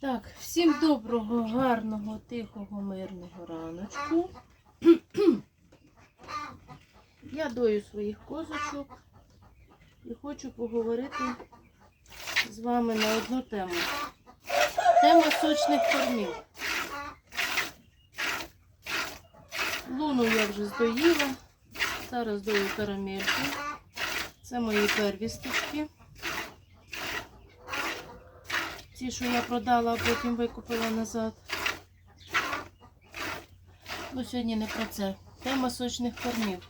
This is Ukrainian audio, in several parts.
Так, всім доброго, гарного, тихого, мирного раночку. Я дою своїх козочок і хочу поговорити з вами на одну тему. Тема сочних кормів. Луну я вже здоїла. Зараз дою карамельку. Це мої первісточки. Ті, що я продала, а потім викупила назад. Ну, сьогодні не про це. Тема сочних кормів.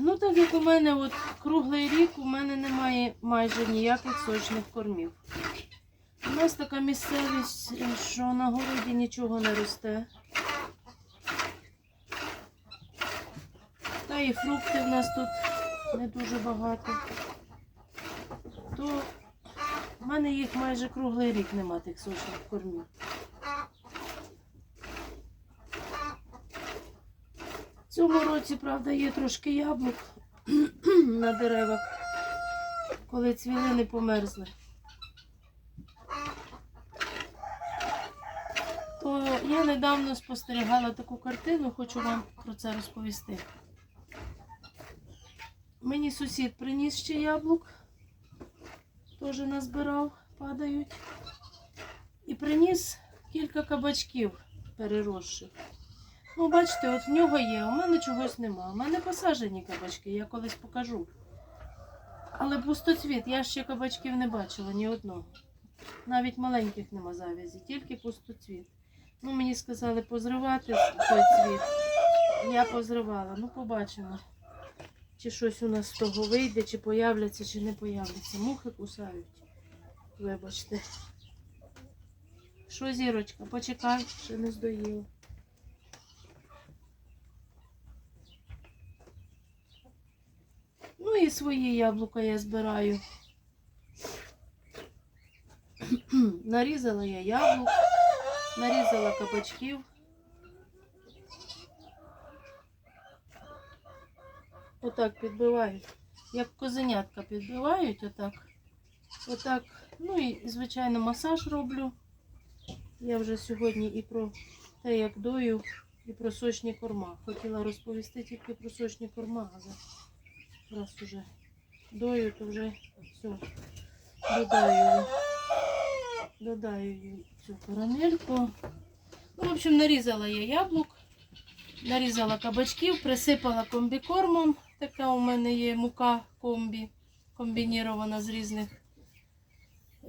Ну, так як у мене от круглий рік, у мене немає майже ніяких сочних кормів. У нас така місцевість, е, що на городі нічого не росте. Та і фрукти в нас тут не дуже багато. То в мене їх майже круглий рік нема тих сочних кормів. В цьому році, правда, є трошки яблук на деревах, коли цвіли не померзли. То я недавно спостерігала таку картину, хочу вам про це розповісти. Мені сусід приніс ще яблук теж назбирав, падають. І приніс кілька кабачків переросших. Ну, бачите, от в нього є, у мене чогось нема. У мене посаджені кабачки, я колись покажу. Але пустоцвіт, я ще кабачків не бачила ні одного. Навіть маленьких нема завязі, тільки пустоцвіт. Ну, мені сказали позривати той цвіт. Я позривала. Ну, побачимо. Чи щось у нас з того вийде, чи появляться, чи не появляться. Мухи кусають. Вибачте. Що, зірочка, почекай, ще не здоїла. Ну і свої яблука я збираю. Нарізала я яблук, нарізала кабачків. Отак підбивають. Як козенятка підбивають, отак. Отак. Ну і, звичайно, масаж роблю. Я вже сьогодні і про те, як дою, і про сочні корма. Хотіла розповісти тільки про сочні корма, але раз уже дою, то вже все. Додаю, додаю цю карамельку. Ну, в общем, нарізала я яблук, нарізала кабачків, присипала комбікормом. Така у мене є мука комбі, комбінірована з різних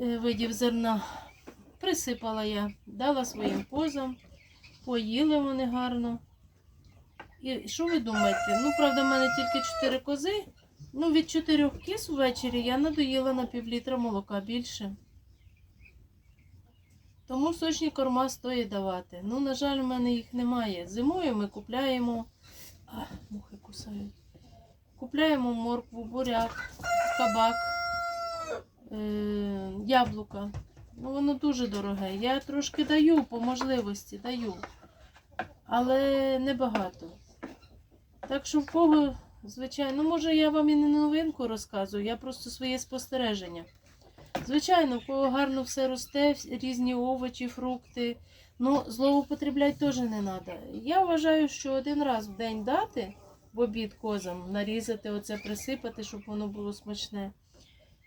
е, видів зерна. Присипала я, дала своїм позам, поїли вони гарно. І що ви думаєте? Ну, правда, в мене тільки 4 кози. Ну, від 4 кіз ввечері я надоїла на півлітра молока більше. Тому сочні корма стоїть давати. Ну, на жаль, у мене їх немає. Зимою ми купляємо. А, мухи кусають. Купляємо моркву, буряк, кабак, е- яблука. Ну, воно дуже дороге. Я трошки даю по можливості, даю. Але небагато. Так що в кого, звичайно, може я вам і не новинку розказую, я просто своє спостереження. Звичайно, в кого гарно все росте, різні овочі, фрукти. Ну, злоупотребляти теж не треба. Я вважаю, що один раз в день дати в обід козам, нарізати, оце присипати, щоб воно було смачне.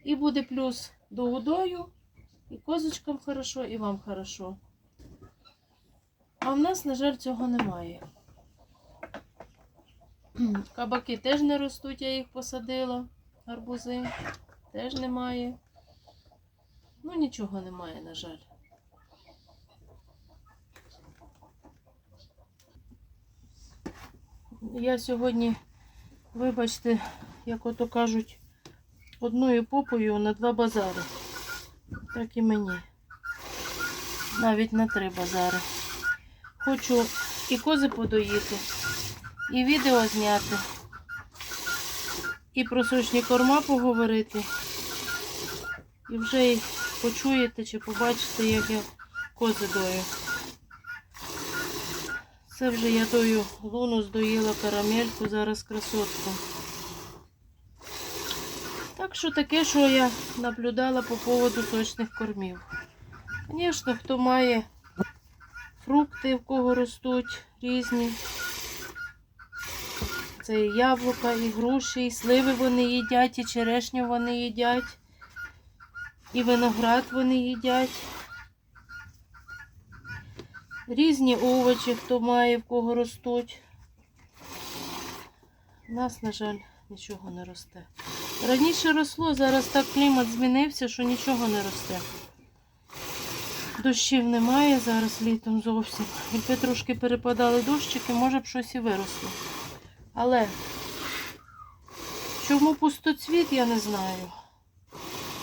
І буде плюс до удою, і козочкам хорошо, і вам хорошо. А в нас, на жаль, цього немає. Кабаки теж не ростуть, я їх посадила. Гарбузи теж немає. Ну, нічого немає, на жаль. Я сьогодні, вибачте, як ото кажуть, одною попою на два базари. Так і мені. Навіть на три базари. Хочу і кози подоїти, і відео зняти, і про сочні корма поговорити. І вже почуєте чи побачите, як я кози дою. Це вже я дою луну, здоїла карамельку, зараз красотку. Так що таке, що я наблюдала по поводу сочних кормів. Звісно, хто має фрукти, в кого ростуть різні. Це і яблука, і груші, і сливи вони їдять, і черешню вони їдять, і виноград вони їдять. Різні овочі, хто має, в кого ростуть. У нас, на жаль, нічого не росте. Раніше росло, зараз так клімат змінився, що нічого не росте. Дощів немає зараз літом зовсім. Якби трошки перепадали дощики, може б щось і виросло. Але чому пустоцвіт, я не знаю.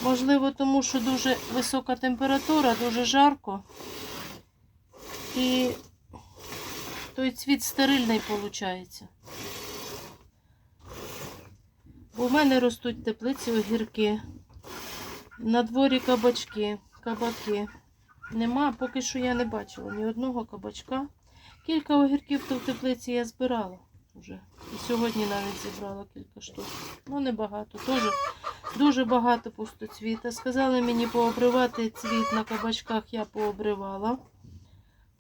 Можливо, тому що дуже висока температура, дуже жарко. І той цвіт стерильний виходить. У мене ростуть теплиці огірки. На дворі кабачки, кабаки. Нема, поки що я не бачила ні одного кабачка. Кілька огірків то в теплиці я збирала вже. І сьогодні навіть зібрала кілька штук. Ну, небагато. Тоже дуже багато пустоцвіта. Сказали мені пообривати цвіт на кабачках, я пообривала.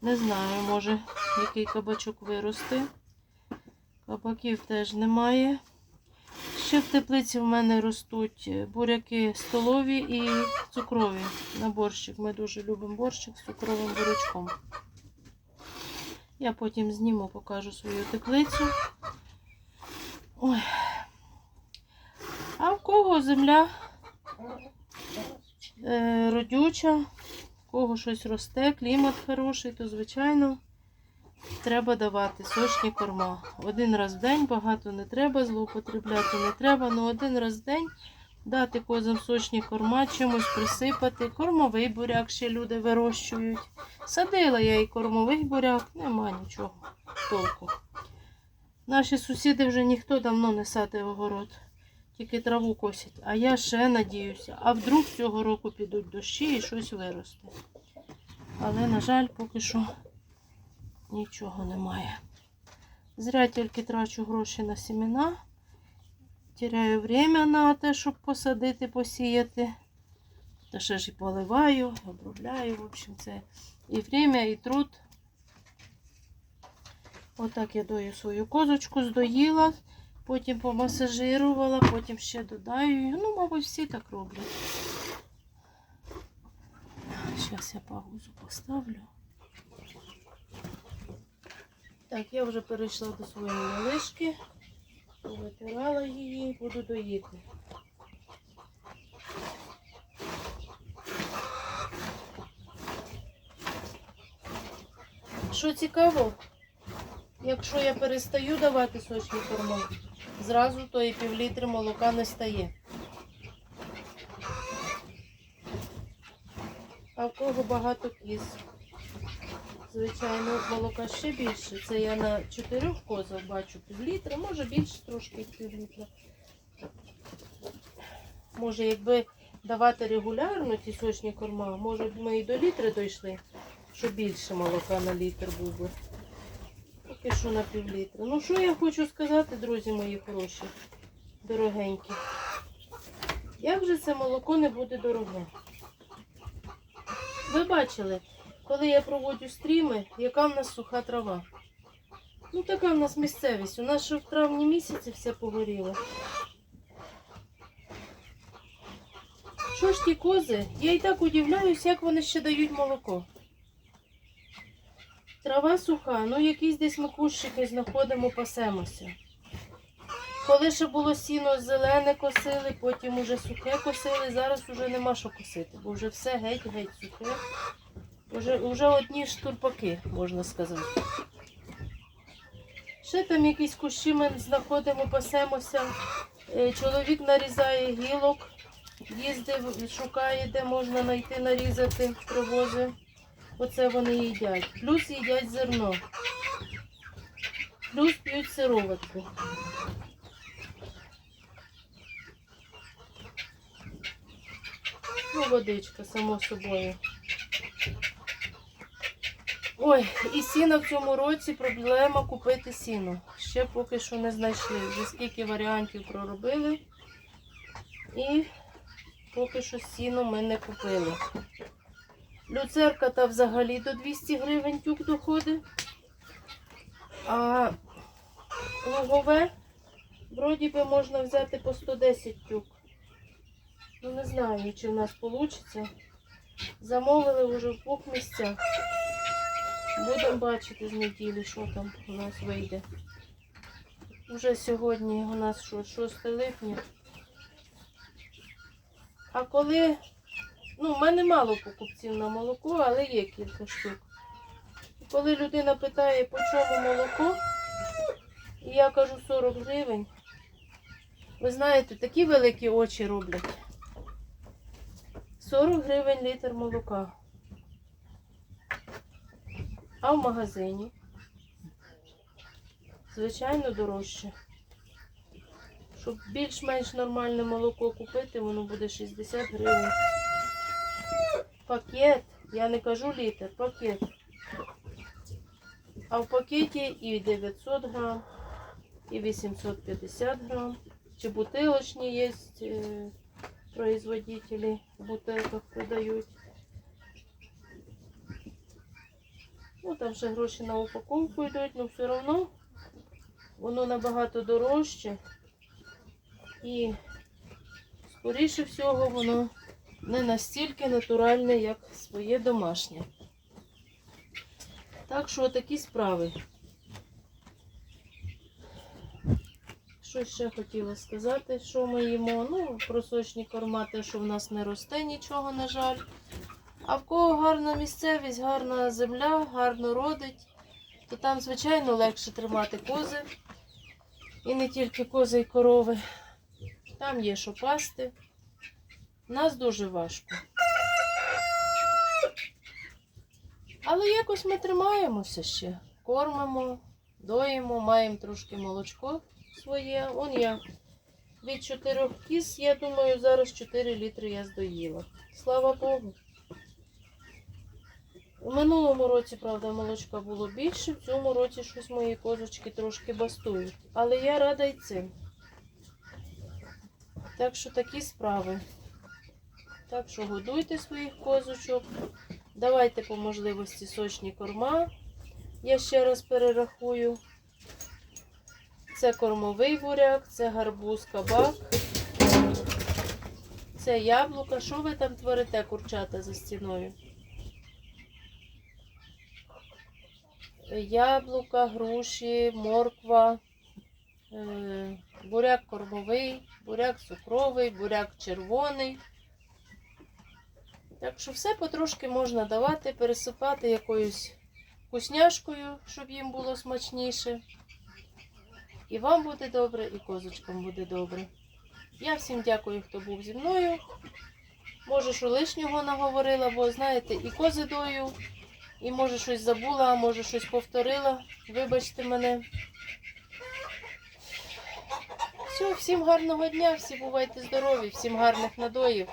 Не знаю, може, який кабачок виросте. Кабаків теж немає. Ще в теплиці в мене ростуть буряки столові і цукрові на борщик. Ми дуже любимо борщик з цукровим бурячком. Я потім зніму, покажу свою теплицю. Ой. А в кого земля е, родюча, кого щось росте, клімат хороший, то звичайно треба давати сочні корма. Один раз в день багато не треба, злоупотребляти не треба, але один раз в день дати козам сочні корма, чимось присипати. Кормовий буряк ще люди вирощують. Садила я і кормовий буряк, нема нічого толку. Наші сусіди вже ніхто давно не садить огород, тільки траву косять. А я ще надіюся, а вдруг цього року підуть дощі і щось виросте. Але, на жаль, поки що нічого немає. Зря тільки трачу гроші на семена. Теряю время на те, щоб посадити, посіяти. Та ще ж і поливаю, обробляю. В общем, це і время, і труд. Отак я дою свою козочку, здоїла, потім помасажирувала, потім ще додаю. Ну, мабуть, всі так роблять. Зараз я паузу поставлю. Так, я вже перейшла до своєї малишки, витирала її, буду доїти. Що цікаво, якщо я перестаю давати сочні корми, зразу то і півлітри молока не стає. А в кого багато кіз. Звичайно, молока ще більше. Це я на чотирьох козах бачу півлітра, може більше трошки півлітра. Може, якби давати регулярно ці сочні корма, може б ми і до літри дійшли, що більше молока на літр був би. Що на півлітра. Ну що я хочу сказати, друзі мої хороші, дорогенькі. Як же це молоко не буде дороге? Ви бачили, коли я проводжу стріми, яка в нас суха трава. Ну, така в нас місцевість. У нас ще в травні місяці все погоріло. Що ж ті кози? Я і так удивляюсь, як вони ще дають молоко. Трава суха, ну якісь десь ми кущики знаходимо, пасемося. Коли ще було сіно зелене косили, потім уже сухе косили, зараз уже нема що косити, бо вже все геть-геть сухе. Уже, уже одні штурпаки, можна сказати. Ще там якісь кущі ми знаходимо, пасемося. Е, Чоловік нарізає гілок, їздив, шукає, де можна знайти, нарізати, привозить. Оце вони їдять. Плюс їдять зерно. Плюс п'ють сироватку. Ну, водичка, само собою. Ой, і сіна в цьому році проблема купити сіно. Ще поки що не знайшли. Вже скільки варіантів проробили. І поки що сіно ми не купили. Люцерка та взагалі до 200 гривень тюк доходить. А лугове вроді би можна взяти по 110 тюк. Ну не знаю, чи в нас вийде. Замовили вже в двох місцях. Будемо бачити з неділі, що там у нас вийде. Уже сьогодні у нас що, 6 липня. А коли, ну, в мене мало покупців на молоко, але є кілька штук. Коли людина питає, по чому молоко, і я кажу 40 гривень, ви знаєте, такі великі очі роблять. 40 гривень літр молока. А в магазині? Звичайно, дорожче. Щоб більш-менш нормальне молоко купити, воно буде 60 гривень. Пакет, я не кажу літр, пакет. А в пакеті і 900 грам, і 850 грам. Чи бутилочні є е, производителі, в бутилках продають. Ну, там ще гроші на упаковку йдуть, але все одно воно набагато дорожче. І, скоріше всього, воно не настільки натуральне, як своє домашнє. Так що такі справи. Що ще хотіла сказати, що ми їмо? Ну, про сочні корма, те, що в нас не росте нічого, на жаль. А в кого гарна місцевість, гарна земля, гарно родить, то там, звичайно, легше тримати кози. І не тільки кози і корови. Там є що пасти. Нас дуже важко. Але якось ми тримаємося ще. Кормимо, доїмо, маємо трошки молочко своє. Он я від чотирьох кіз, я думаю, зараз 4 літри я здоїла. Слава Богу. У минулому році, правда, молочка було більше, в цьому році щось мої козочки трошки бастують. Але я рада й цим. Так що такі справи. Так що годуйте своїх козочок. Давайте по можливості сочні корма. Я ще раз перерахую. Це кормовий буряк, це гарбуз кабак, це яблука. Що ви там творите, курчата за стіною? Яблука, груші, морква, е, буряк кормовий, буряк цукровий, буряк червоний. Так що все потрошки можна давати, пересипати якоюсь вкусняшкою, щоб їм було смачніше. І вам буде добре, і козочкам буде добре. Я всім дякую, хто був зі мною. Може, що лишнього наговорила, бо знаєте, і кози дою, і може щось забула, а може щось повторила. Вибачте мене. Все, всім гарного дня, всі бувайте здорові, всім гарних надоїв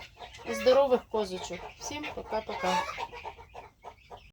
і здорових козочок. Всім пока-пока.